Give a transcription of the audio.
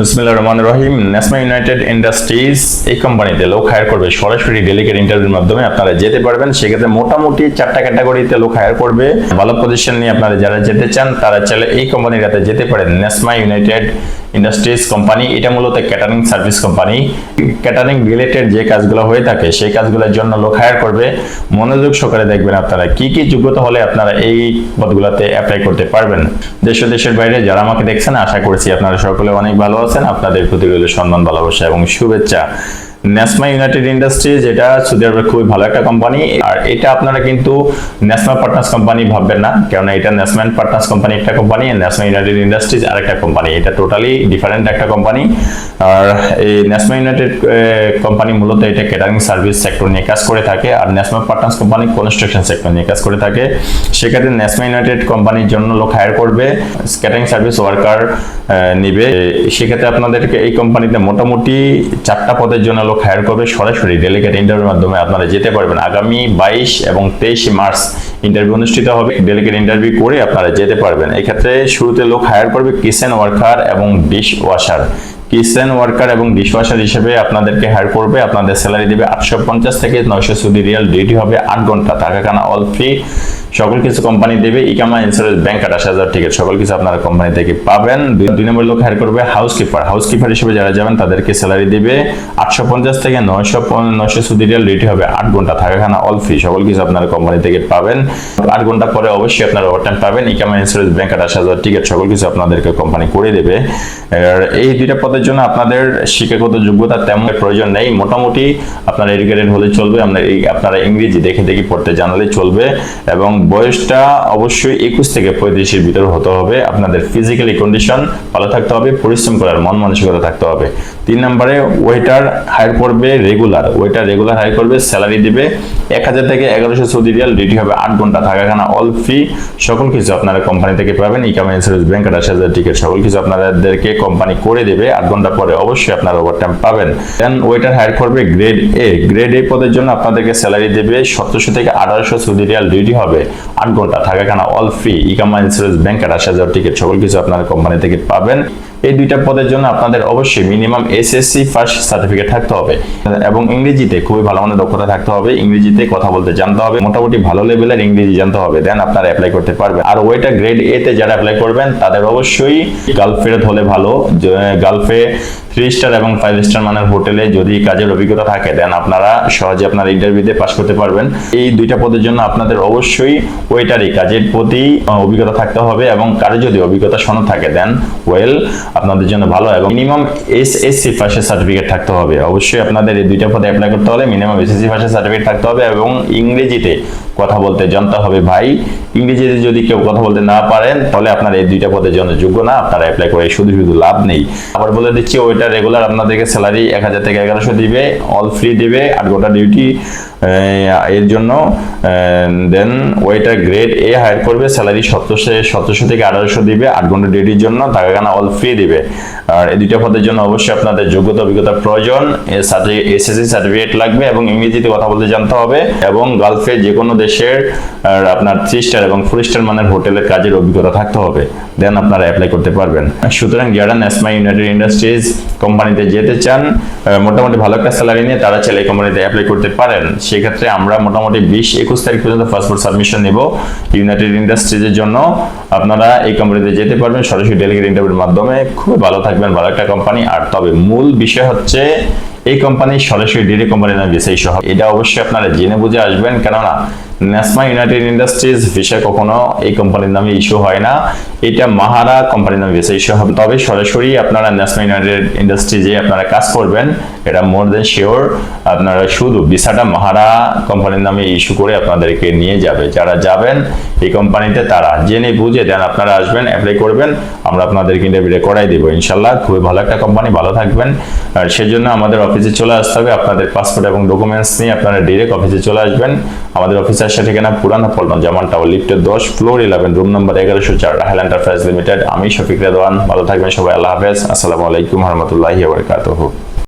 বিসমিল্লাহির রহমানির রহিম। National United Industries এই কোম্পানিতে লোক হায়ার করবে। সরাসরি ডেলিগেট ইন্টারভিউর মাধ্যমে আপনারা যেতে পারবেন। সেক্ষেত্রে মোটামুটি চারটা ক্যাটাগরিতে লোক হায়ার করবে। ভালো পজিশন নিয়ে আপনারা যারা যেতে চান, তারা চাইলে এই কোম্পানিটাতে যেতে পারেন। ন্যাশনাল ইউনাইটেড ইন্ডাস্ট্রিজ কোম্পানি, এটা মূলত catering service company. Catering related যে কাজগুলো হয়ে থাকে, সেই কাজগুলোর জন্য লোক হায়ার করবে। মনোযোগ সহকারে দেখবেন আপনারা কি কি যোগ্যতা হলে আপনারা এই পদগুলোতে অ্যাপ্লাই করতে পারবেন। দেশ দেশের বাইরে যারা আমাকে দেখছেন, আশা করছি আপনারা সকলে অনেক ভালো আছেন আপনাদের প্রতি রইল সম্মান ভালোবাসা এবং শুভেচ্ছা। ন্যাশনাল ইউনাইটেড ইন্ডাস্ট্রিজ যেটা সৌদি আরবের খুবই ভালো একটা কোম্পানি আর এটা আপনারা কিন্তু ন্যাশনাল পার্টনার্স কোম্পানি ভাববেন না, কেননা এটা ন্যাশনাল পার্টনার্স কোম্পানি একটা কোম্পানি ন্যাশনাল ইউনাইটেড ইন্ডাস্ট্রিজ আরেকটা কোম্পানি এটা টোটালি ডিফারেন্ট একটা কোম্পানি আর এই ন্যাশনাল ইউনাইটেড কোম্পানি মূলত এটা ক্যাটারিং সার্ভিস সেক্টর নিয়ে কাজ করে থাকে, আর national partners company construction sector নিয়ে কাজ করে থাকে। সেক্ষেত্রে ন্যাশনাল ইউনাইটেড কোম্পানির জন্য লোক হায়ার করবে ক্যাটারিং সার্ভিস ওয়ার্কার নিবে। সেক্ষেত্রে আপনাদেরকে এই কোম্পানিতে মোটামুটি চারটা পদের জন্য লোক হায়ার করবে সরাসরি ডেলিগেট ইন্টারভিউর মাধ্যমে আপনারা যেতে পারবেন। আগামী বাইশ এবং তেইশে মার্চ ইন্টারভিউ অনুষ্ঠিত হবে। ডেলিগেট ইন্টারভিউ করে আপনারা যেতে পারবেন। এক্ষেত্রে শুরুতে লোক হায়ার করবে কিচেন ওয়ার্কার এবং ডিশ ওয়াশার কিচেন ওয়ার্কার এবং ডিশওয়াশার হিসেবে আপনাদেরকে হায়ার করবে। আপনাদের স্যালারি দেবে আটশো পঞ্চাশ থেকে নয়শো সৌদি রিয়াল। ডিউটি হবে আট ঘণ্টা থাকা খানা অল ফ্রি সকল কিছু কোম্পানি দেবে। ইকামা ইন্স্যুরেন্স ব্যাংক আঠাশ হাজার টিকিট সকল কিছু আপনারা কোম্পানি থেকে পাবেন। দুই নম্বর লোক হায়ার করবে হাউস কিপার হাউস কিপার হিসেবে যারা যাবেন, তাদেরকে স্যালারি দেবে আটশো পঞ্চাশ থেকে নয়শো নয়শো সুদি রিয়াল। ডিউটি হবে আট ঘণ্টা থাকা খানা অল ফ্রি সকল কিছু আপনারা কোম্পানি থেকে পাবেন। আট ঘণ্টা পরে অবশ্যই আপনারা ওভারটাইম পাবেন। ইকামা ইন্স্যুরেন্স ব্যাংক আঠাশ হাজার টিকিট সকল কিছু আপনাদেরকে কোম্পানি করে দেবে। এই দুইটা পদের জন্য আপনাদের শিক্ষাগত যোগ্যতা তেমন প্রয়োজন নেই। মোটামুটি আপনারা এডুকেটেড হলে চলবে, আপনার আপনারা ইংরেজি দেখে দেখে পড়তে জানালে চলবে এবং বয়সটা অবশ্যই একুশ থেকে পঁয়ত্রিশের ভিতরে হতে হবে। আপনাদের ফিজিক্যালি কন্ডিশন ভালো থাকতে হবে, পরিশ্রম করার মন মানসিকতা থাকতে হবে। তিন নম্বরে ওয়েটার হায়ার করবে রেগুলার ওয়েটার রেগুলার হায়ার করবে স্যালারি দিবে। এক হাজার থেকে এগারোশো সৌদি রিয়াল ডিউটি হবে আট ঘণ্টা থাকা খানা অল ফ্রি সকল কিছু আপনারা কোম্পানি থেকে পাবেন ইকাম ইন্স্যুরেন্স ব্যাংক আঠাশ হাজার টিকিট সকল কিছু আপনাদেরকে কোম্পানি করে দেবে। আট ঘণ্টা পরে অবশ্যই আপনারা ওভারটাইম পাবেন। দেন ওয়েটার হায়ার করবে গ্রেড এ গ্রেড এ পদের জন্য আপনাদেরকে স্যালারি দেবে সতেরোশো থেকে আঠারোশো সৌদি রিয়াল ডিউটি হবে। আট ঘণ্টা থাকা খানা অল ফ্রি ইকামা ইন্স্যুরেন্স ব্যাংক আঠাশ হাজার টিকিট সকল কিছু আপনারা কোম্পানি থেকে পাবেন। এই দুইটা পদের জন্য আপনাদের অবশ্যই মিনিমাম এসএসসি ফার্স্ট সার্টিফিকেট থাকতে হবে। এবং ইংরেজিতে খুবই ভালো মানের দক্ষতা থাকতে হবে। ইংরেজিতে কথা বলতে জানতে হবে। মোটামুটি ভালো লেভেলের ইংরেজি জানতে হবে। দেন আপনারা অ্যাপ্লাই করতে পারবেন। আর ওইটা গ্রেড এ তে যারা অ্যাপ্লাই করবেন, তাদের অবশ্যই গালফেরত হলে ভালো। গালফে থ্রি স্টার এবং ফাইভ স্টার মানের হোটেলে যদি কাজের অভিজ্ঞতা থাকে দেন আপনারা সহজে আপনার ইন্টারভিউতে পাস করতে পারবেন। এই দুইটা পদের জন্য আপনাদের অবশ্যই ওয়েটারই কাজের প্রতি অভিজ্ঞতা থাকতে হবে এবং কারও যদি অভিজ্ঞতা সনদ থাকে দেন ওয়েল আপনাদের জন্য ভালো এবং মিনিমাম এস এস সি ফার্স্টের সার্টিফিকেট থাকতে হবে। অবশ্যই আপনাদের এই দুইটা পদে অ্যাপ্লাই করতে হলে মিনিমাম এস এস সি ফার্স্টের সার্টিফিকেট থাকতে হবে এবং ইংরেজিতে কথা বলতে জানতে হবে, ভাই। ইংরেজিতে যদি কেউ কথা বলতে না পারেন, তাহলে আপনার এই দুইটা পদের জন্য যোগ্য না, আপনারা অ্যাপ্লাই করে শুধু শুধু লাভ নেই। আবার বলে দিচ্ছি, ওইটা রেগুলার আপনাদেরকে স্যালারি এক হাজার থেকে এগারোশো দিবে অল ফ্রি দেবে আট ঘণ্টা ডিউটি এর জন্য দেন ওইটা গ্রেড এ হায়ার করবে স্যালারি সতেরোশো সতেরোশো থেকে আঠারোশো দিবে আট ঘণ্টা ডিউটির জন্য টাকা টাকাখানা অল ফ্রি দিবে। আর এই দুইটা পদের জন্য অবশ্যই আপনাদের যোগ্যতা, অভিজ্ঞতা প্রয়োজন। এসএসসি সার্টিফিকেট লাগবে এবং ইংরেজিতে কথা বলতে জানতে হবে এবং গালফে যে কোনো দেশের আপনার থ্রি স্টার এবং ফোর স্টার মানের হোটেলের কাজের অভিজ্ঞতা থাকতে হবে। দেন আপনারা অ্যাপ্লাই করতে পারবেন। সুতরাং যারা ন্যাশনাল ইউনাইটেড ইন্ডাস্ট্রিজ কোম্পানিতে যেতে চান মোটামুটি ভালো একটা স্যালারি নিয়ে তারা চাইলে কোম্পানিতে অ্যাপ্লাই করতে পারেন। সেক্ষেত্রে আমরা মোটামুটি বিশ একুশ তারিখ পর্যন্ত পাসপোর্ট সাবমিশন নেব ইউনাইটেড ইন্ডাস্ট্রিজের জন্য। আপনারা এই কোম্পানিতে যেতে পারবেন, সরাসরি ডেলিগেট ইন্টারভিউর মাধ্যমে। খুবই ভালো থাকবেন, ভালো একটা কোম্পানি আর তবে মূল বিষয় হচ্ছে, এই কোম্পানি সরাসরি ডিডি কোম্পানি নামে ইস্যু হবে। এটা অবশ্যই আপনারা জেনে বুঝে আসবেন। কেননা ন্যাশনাল ইউনাইটেড ইন্ডাস্ট্রিজ ভিসা কখনো এই কোম্পানির নামে ইস্যু হয় না। এটা মাহারা কোম্পানির নামে ভিসা ইস্যু হবে। তবে সরাসরি আপনারা ন্যাশনাল ইউনাইটেড ইন্ডাস্ট্রিজে আপনারা কাজ করবেন। এটা মোর দেন শিওর আপনারা শুধু ভিসাটা মাহারা কোম্পানির নামে ইস্যু করে আপনাদেরকে নিয়ে যাবে। যারা যাবেন এই কোম্পানিতে তারা জেনে বুঝে দেন আপনারা আসবেন অ্যাপ্লাই করবেন। আমরা আপনাদেরকে ইন্টারভিউ করাই দেবো ইনশাল্লাহ খুবই ভালো একটা কোম্পানি ভালো থাকবেন। আর সেজন্য আমাদের অফিসে চলে আসতে হবে। আপনাদের পাসপোর্ট এবং ডকুমেন্টস নিয়ে আপনারা ডিরেক্ট অফিসে চলে আসবেন। আমাদের অফিসে আসা ঠিকানা পুরানো পল্টন জামান টাওয়ার, লিফটের দশ ফ্লোর ইলেভেন রুম নম্বর এগারোশো চার, রাহেল এন্টারপ্রাইজ লিমিটেড। আমি শফিক রেদওয়ান, ভালো থাকবেন সবাই, আল্লাহ হাফেজ। আসসালামু আলাইকুম রহমতুল্লাহি